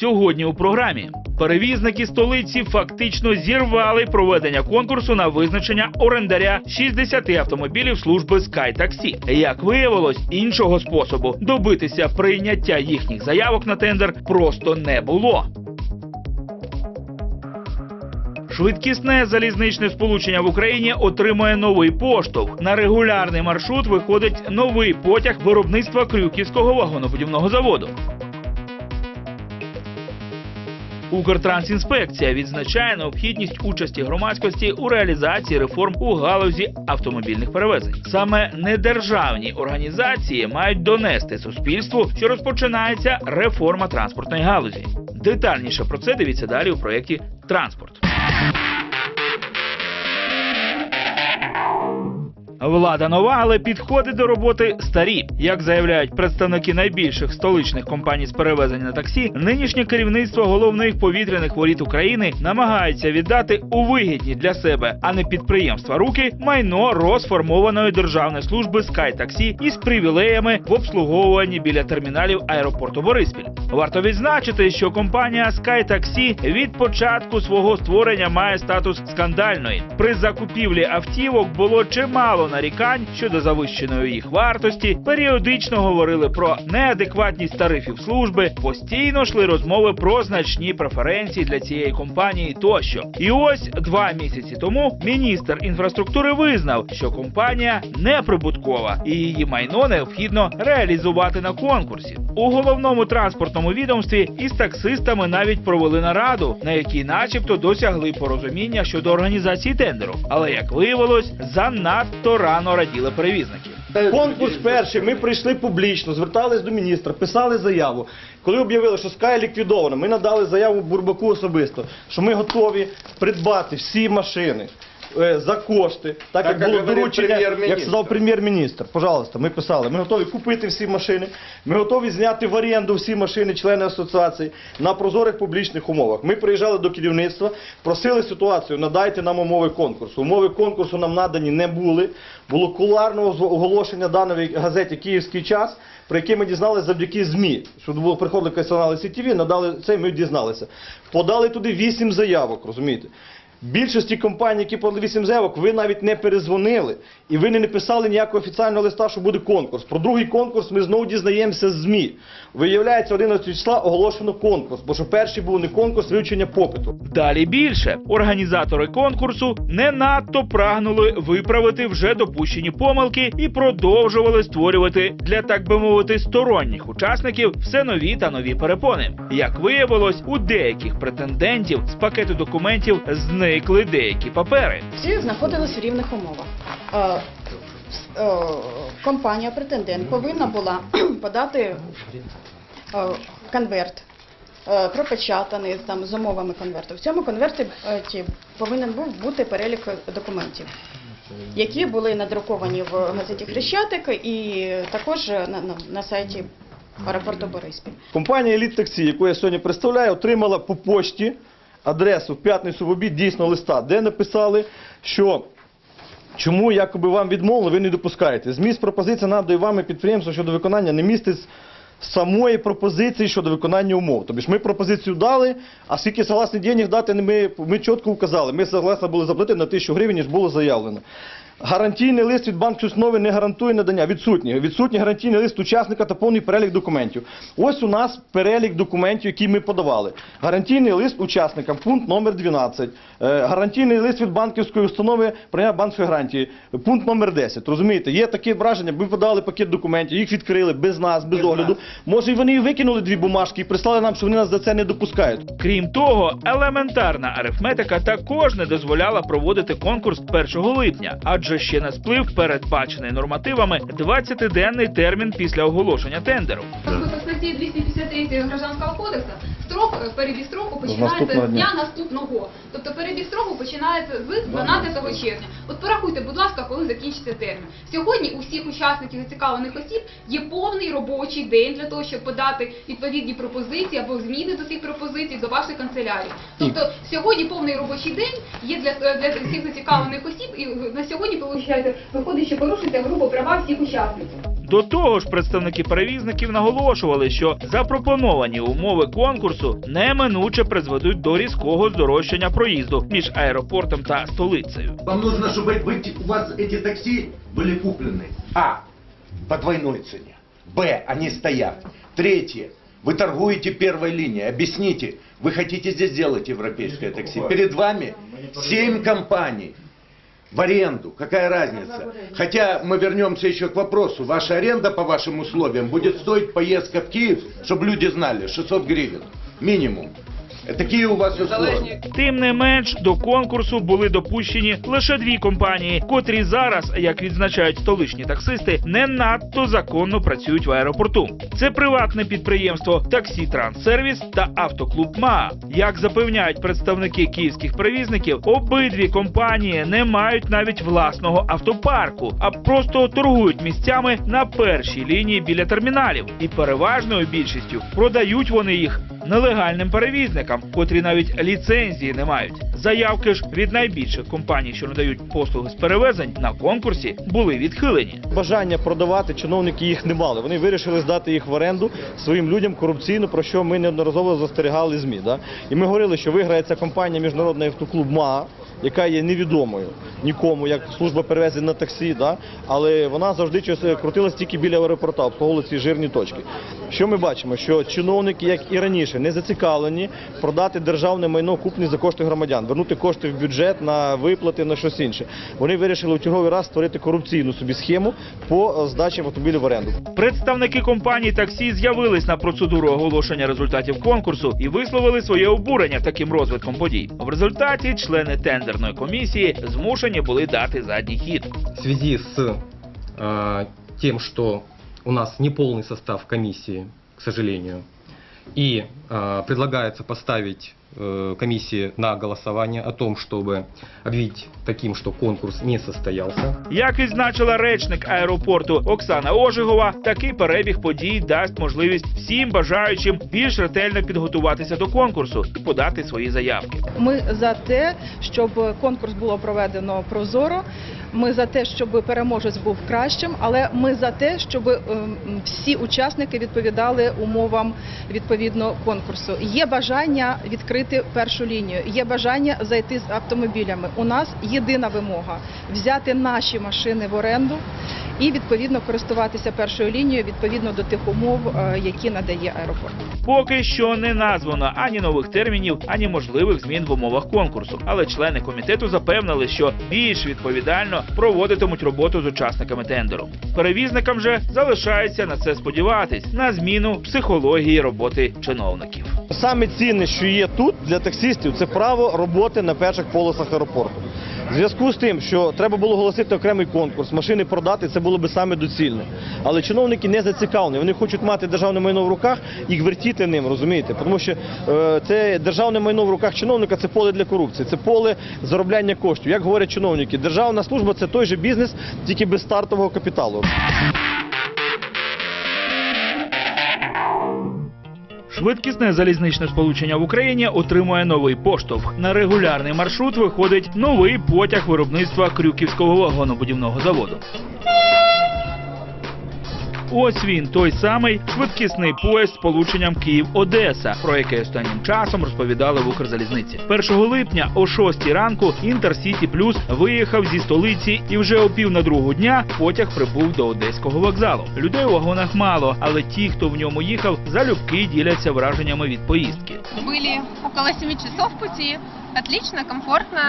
Сьогодні у програмі перевізники столиці фактично зірвали проведення конкурсу на визначення орендаря 60 автомобілів служби SkyTaxi. Як виявилось, іншого способу добитися прийняття їхніх заявок на тендер просто не було. Швидкісне залізничне сполучення в Україні отримує новий поштовх. На регулярний маршрут виходить новий потяг виробництва Крюківського вагонобудівного заводу. Укртрансінспекція відзначає необхідність участі громадськості у реалізації реформ у галузі автомобільних перевезень. Саме недержавні організації мають донести суспільству, що розпочинається реформа транспортної галузі. Детальніше про це дивіться далі у проєкті Транспорт. Влада нова, але підходи до роботи старі. Як заявляють представники найбільших столичних компаній з перевезення на таксі, нинішнє керівництво головних повітряних воріт України намагається віддати у вигідні для себе, а не підприємства руки майно розформованої державної служби SkyTaxi із привілеями в обслуговуванні біля терміналів аеропорту Бориспіль. Варто відзначити, що компанія SkyTaxi від початку свого створення має статус скандальної. При закупівлі автівок було чимало нарікань щодо завищеної їх вартості. Періодично говорили про неадекватність тарифів служби, постійно йшли розмови про значні преференції для цієї компанії тощо. І ось два місяці тому міністр інфраструктури визнав, що компанія неприбуткова і її майно необхідно реалізувати на конкурсі. У головному транспортному відомстві із таксистами навіть провели нараду, на якій, начебто, досягли порозуміння щодо організації тендеру. Але як виявилось, занадто рано раділи перевізники. Конкурс перший, ми прийшли публічно, звертались до міністра, писали заяву. Коли об'явили, що Sky ліквідовано, ми надали заяву Бурбаку особисто, що ми готові придбати всі машини. Е, За кошти, так, Так, як як було доручення, як сказав прем'єр-міністр. Пожалуйста, ми писали. Ми готові купити всі машини. Ми готові зняти в оренду всі машини, члени асоціації на прозорих публічних умовах. Ми приїжджали до керівництва, просили ситуацію, надайте нам умови конкурсу. Умови конкурсу нам надані не були. Було куларного оголошення даної газеті Київський час, про яке ми дізналися завдяки ЗМІ. Що було приходили канали СІТВ, надали це, ми дізналися. Подали туди вісім заявок, розумієте? Більшості компаній, які подали 8 заявок, ви навіть не перезвонили і ви не написали ніякого офіційного листа, що буде конкурс. Про другий конкурс ми знову дізнаємося з ЗМІ. Виявляється, 11 числа оголошено конкурс, бо що перший був не конкурс вивчення попиту. Далі більше організатори конкурсу не надто прагнули виправити вже допущені помилки і продовжували створювати для так би мовити сторонніх учасників все нові та нові перепони. Як виявилось, у деяких претендентів з пакету документів зникли деякі папери. Всі знаходились в рівних умовах. Е, е, Компанія претендент повинна була подати е, конверт. Пропечатаний там з умовами конверту. В цьому конверті повинен був бути перелік документів, які були надруковані в газеті Хрещатик і також на, на, на сайті аеропорту Бориспіль. Компанія Еліт Таксі, яку я сьогодні представляю, отримала по почті адресу в п'ятницю в обід дійсно листа, де написали, що чому якоби вам відмовили, ви не допускаєте. Зміст пропозиції надає вам і підприємство щодо виконання не містить самої пропозиції щодо виконання умов. Тобто ж ми пропозицію дали, а скільки согласні денег дати, ми, ми чітко вказали. Ми согласні були заплатити на тисячу гривень, ніж було заявлено. Гарантійний лист від банку основи не гарантує надання. Відсутній. Відсутній гарантійний лист учасника та повний перелік документів. Ось у нас перелік документів, які ми подавали. Гарантійний лист учасникам, пункт номер 12. Е, Гарантійний лист від банківської установи прийняття банківської гарантії, пункт номер 10. Розумієте, є таке враження, ми подали пакет документів, їх відкрили без нас, без, огляду. Може, і вони і викинули дві бумажки і прислали нам, що вони нас за це не допускають. Крім того, елементарна арифметика також не дозволяла проводити конкурс 1 липня, адже ще не сплив передбачений нормативами 20-денний термін після оголошення тендеру. По статті 253 Гражданського кодексу строк, е, перебіг строку починається з дня. наступного. Тобто перебіг строку починається з 12 червня. От порахуйте, будь ласка, коли закінчиться термін. Сьогодні у всіх учасників зацікавлених осіб є повний робочий день для того, щоб подати відповідні пропозиції або зміни до цих пропозицій до вашої канцелярії. Тобто сьогодні повний робочий день є для, для всіх зацікавлених осіб, і на сьогодні виходить, що порушується грубо права всіх учасників. До того ж, представники перевізників наголошували, що запропоновані умови конкурсу неминуче призведуть до різкого здорожчання проїзду між аеропортом та столицею. Вам нужно, чтобы быть- у вас эти такси были куплены. А. По двойной цене. Б. Они стоят. Третье. Вы торгуете первой линией. Объясните, вы хотите здесь делать европейское такси. Перед вами семь компаний в аренду. Какая разница? Хотя мы вернемся еще к вопросу. Ваша аренда по вашим условиям будет стоить поездка в Киев, чтобы люди знали, 600 гривен. Минимум. Такие у вас условия. Тим не менш, до конкурсу були допущені лише дві компанії, котрі зараз, як відзначають столичні таксисти, не надто законно працюють в аеропорту. Це приватне підприємство Таксі Транссервіс та автоклуб МАА. Як запевняють представники київських перевізників, обидві компанії не мають навіть власного автопарку, а просто торгують місцями на першій лінії біля терміналів. І переважною більшістю продають вони їх нелегальним перевізникам, котрі навіть ліцензії не мають. Заявки ж від найбільших компаній, що надають послуги з перевезень на конкурсі, були відхилені. Бажання продавати чиновники їх не мали. Вони вирішили здати їх в оренду своїм людям корупційно, про що ми неодноразово застерігали ЗМІ. Да? І ми говорили, що виграє ця компанія Міжнародний автоклуб МАА, яка є невідомою нікому, як служба перевезень на таксі, да? але вона завжди крутилась тільки біля аеропорта, обслуговувала ці жирні точки. Що ми бачимо? Що чиновники, як і раніше, не зацікавлені продати державне майно купне за кошти громадян, вернути кошти в бюджет на виплати, на щось інше. Вони вирішили у черговий раз створити корупційну собі схему по е, здачі автомобілів в оренду. Представники компанії таксі з'явились на процедуру оголошення результатів конкурсу і висловили своє обурення таким розвитком подій. В результаті члени тендерної комісії змушені були дати задній хід. в связи э, тем, что у нас неполный состав комиссии, к сожалению, и предлагается поставить комиссии на голосование о том, чтобы объявить таким, что конкурс не состоялся. Як відзначила речник аеропорту Оксана Ожигова, такий перебіг подій дасть можливість всім бажаючим більш ретельно підготуватися до конкурсу і подати свої заявки. Ми за те, щоб конкурс було проведено прозоро. Ми за те, щоб переможець був кращим, але ми за те, щоб ем, всі учасники відповідали умовам відповідно конкурсу. Є бажання відкрити першу лінію, є бажання зайти з автомобілями. У нас єдина вимога взяти наші машини в оренду і відповідно користуватися першою лінією відповідно до тих умов, е, які надає аеропорт. Поки що не названо ані нових термінів, ані можливих змін в умовах конкурсу. Але члени комітету запевнили, що більш відповідально проводитимуть роботу з учасниками тендеру. Перевізникам же залишається на це сподіватись на зміну психології роботи чиновників. Саме цінне, що є тут для таксистів, це право роботи на перших полосах аеропорту. В зв'язку з тим, що треба було оголосити окремий конкурс, машини продати, це було би саме доцільно. Але чиновники не зацікавлені. Вони хочуть мати державне майно в руках і вертіти ним, розумієте? Тому що е, це державне майно в руках чиновника це поле для корупції, це поле заробляння коштів. Як говорять чиновники, державна служба це той же бізнес, тільки без стартового капіталу. Швидкісне залізничне сполучення в Україні отримує новий поштовх. На регулярний маршрут виходить новий потяг виробництва Крюківського вагонобудівного заводу. Ось він, той самий швидкісний поїзд з полученням Київ-Одеса, про який останнім часом розповідали в Укрзалізниці. 1 липня о 6 ранку Інтерсіті Плюс виїхав зі столиці і вже о пів на другу дня потяг прибув до одеського вокзалу. Людей у вагонах мало, але ті, хто в ньому їхав, залюбки діляться враженнями від поїздки. Были около 7 часов пути. Отлично, комфортно.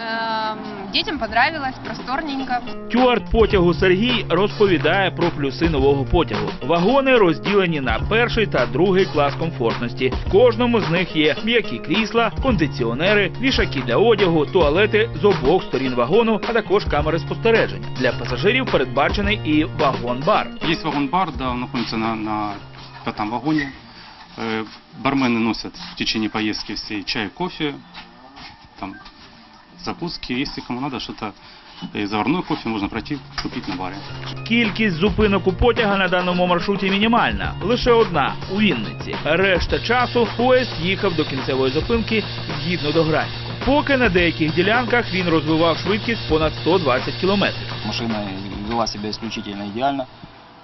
Эм, Детям понравилось, просторненько. Стюарт потягу Сергій розповідає про плюси нового потягу. Вагони розділені на перший та другий клас комфортності. В кожному з них є м'які крісла, кондиціонери, вішаки для одягу, туалети з обох сторін вагону, а також камери спостереження. Для пасажирів передбачений і вагон-бар. Есть вагон-бар, да, он находится на, на пятом вагоне. Э, Бармены носят в течение поездки всей чай, кофе, там закуски. Если кому надо что-то э, заварной кофе, можно пройти купить на баре. Кількість зупинок у потяга на даному маршруті мінімальна. Лише одна у Вінниці. Решта часу поїзд їхав до кінцевої зупинки згідно до графіку. Поки на деяких ділянках він розвивав швидкість понад 120 кілометрів. машина вела себя исключительно идеально.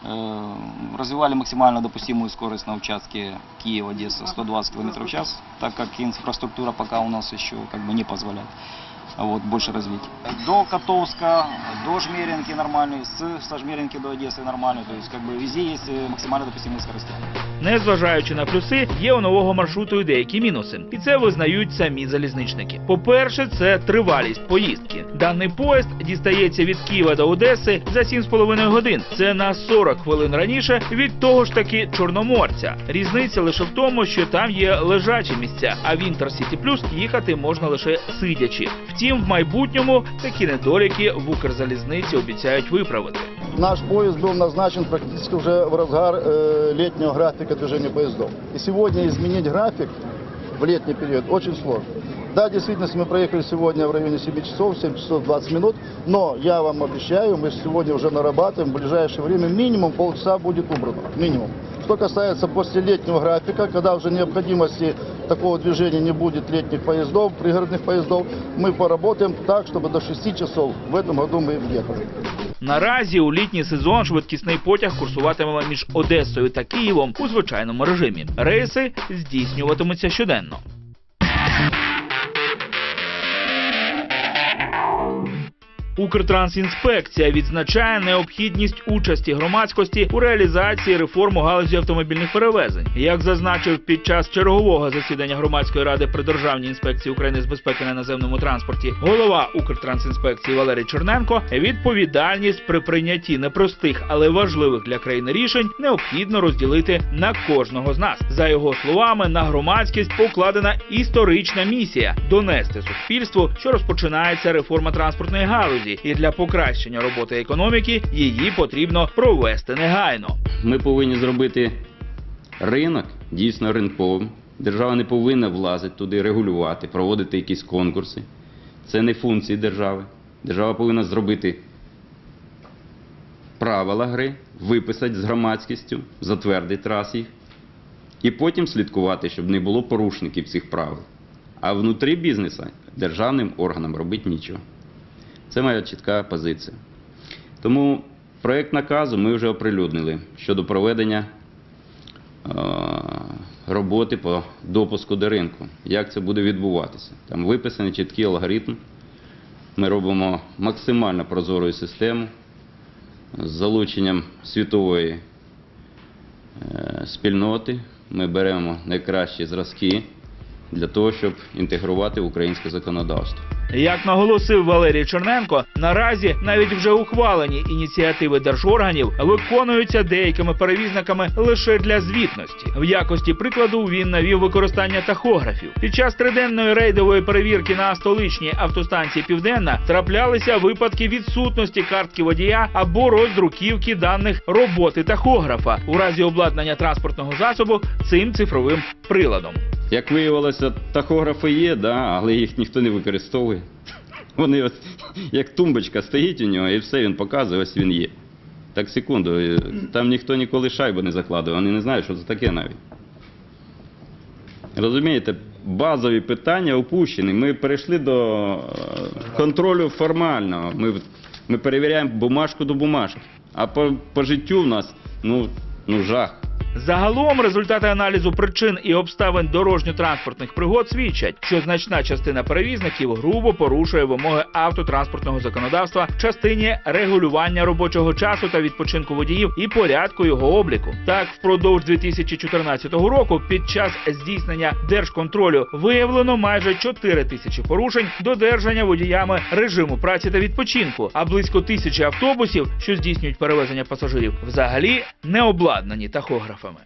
Э, Развивали максимально допустимую скорость на участке Киев-Одесса 120 км в час, так как инфраструктура пока у нас еще как бы не позволяет вот, больше развить. До Котовска, до Жмеринки нормальный, с со Жмеринки до Одессы нормальный, то есть как бы везде есть э, максимально допустимые скорости. Незважаючи на плюси, є у нового маршруту і деякі мінуси, і це визнають самі залізничники. По-перше, це тривалість поїздки. Даний поїзд дістається від Києва до Одеси за 7,5 годин. Це на 40 хвилин раніше від того ж таки Чорноморця. Різниця лише в тому, що там є лежачі місця, а в Інтерсіті Плюс їхати можна лише сидячи. Втім, в майбутньому такі недоліки в Укрзалізниці обіцяють виправити. Наш поезд был назначен практически уже в разгар э, летнего графика движения поездов. И сегодня изменить график в летний период очень сложно. Да, действительно, мы проехали сегодня в районе 7 часов, 7 часов 20 минут, но я вам обещаю, мы сегодня уже нарабатываем, в ближайшее время минимум полчаса будет убрано, минимум. Что касается после летнего графика, когда уже необходимости такого движения не будет летних поездов, пригородных поездов, мы поработаем так, чтобы до 6 часов в этом году мы ехали. Наразі у літній сезон швидкісний потяг курсуватиме між Одесою та Києвом у звичайному режимі. Рейси здійснюватимуться щоденно. Укртрансінспекція відзначає необхідність участі громадськості у реалізації реформ галузі автомобільних перевезень. Як зазначив під час чергового засідання громадської ради при державній інспекції України з безпеки на наземному транспорті, голова Укртрансінспекції Валерій Чорненко, відповідальність при прийнятті непростих, але важливих для країни рішень необхідно розділити на кожного з нас. За його словами, на громадськість покладена історична місія донести суспільству, що розпочинається реформа транспортної галузі, і для покращення роботи економіки її потрібно провести негайно. Ми повинні зробити ринок дійсно ринковим. Держава не повинна влазити туди, регулювати, проводити якісь конкурси. Це не функції держави. Держава повинна зробити правила гри, виписати з громадськістю, затвердити їх, і потім слідкувати, щоб не було порушників цих правил. А внутрі бізнесу державним органам робити нічого. Це моя чітка позиція. Тому проєкт наказу ми вже оприлюднили щодо проведення е, роботи по допуску до ринку. Як це буде відбуватися? Там виписаний чіткий алгоритм. Ми робимо максимально прозору систему з залученням світової е, спільноти. Ми беремо найкращі зразки для того, щоб інтегрувати українське законодавство. Як наголосив Валерій Черненко, наразі навіть вже ухвалені ініціативи держорганів виконуються деякими перевізниками лише для звітності. В якості прикладу він навів використання тахографів. Під час триденної рейдової перевірки на столичній автостанції Південна траплялися випадки відсутності картки водія або роздруківки даних роботи тахографа у разі обладнання транспортного засобу цим цифровим приладом. Як виявилося, тахографи є, да, але їх ніхто не використовує. Вони ось як тумбочка стоїть у нього і все, він показує, ось він є. Так, секунду, е, там ніхто ніколи шайбу не закладує, вони не знають, що це таке навіть. Розумієте, базові питання опущені. Ми перейшли до е, контролю формального. Ми, ми перевіряємо бумажку до бумажки. А по, по життю в нас ну, ну жах. Загалом результати аналізу причин і обставин дорожньо-транспортних пригод свідчать, що значна частина перевізників грубо порушує вимоги автотранспортного законодавства в частині регулювання робочого часу та відпочинку водіїв і порядку його обліку. Так, впродовж 2014 року під час здійснення держконтролю виявлено майже 4 тисячі порушень додержання водіями режиму праці та відпочинку, а близько тисячі автобусів, що здійснюють перевезення пасажирів, взагалі не обладнані fama.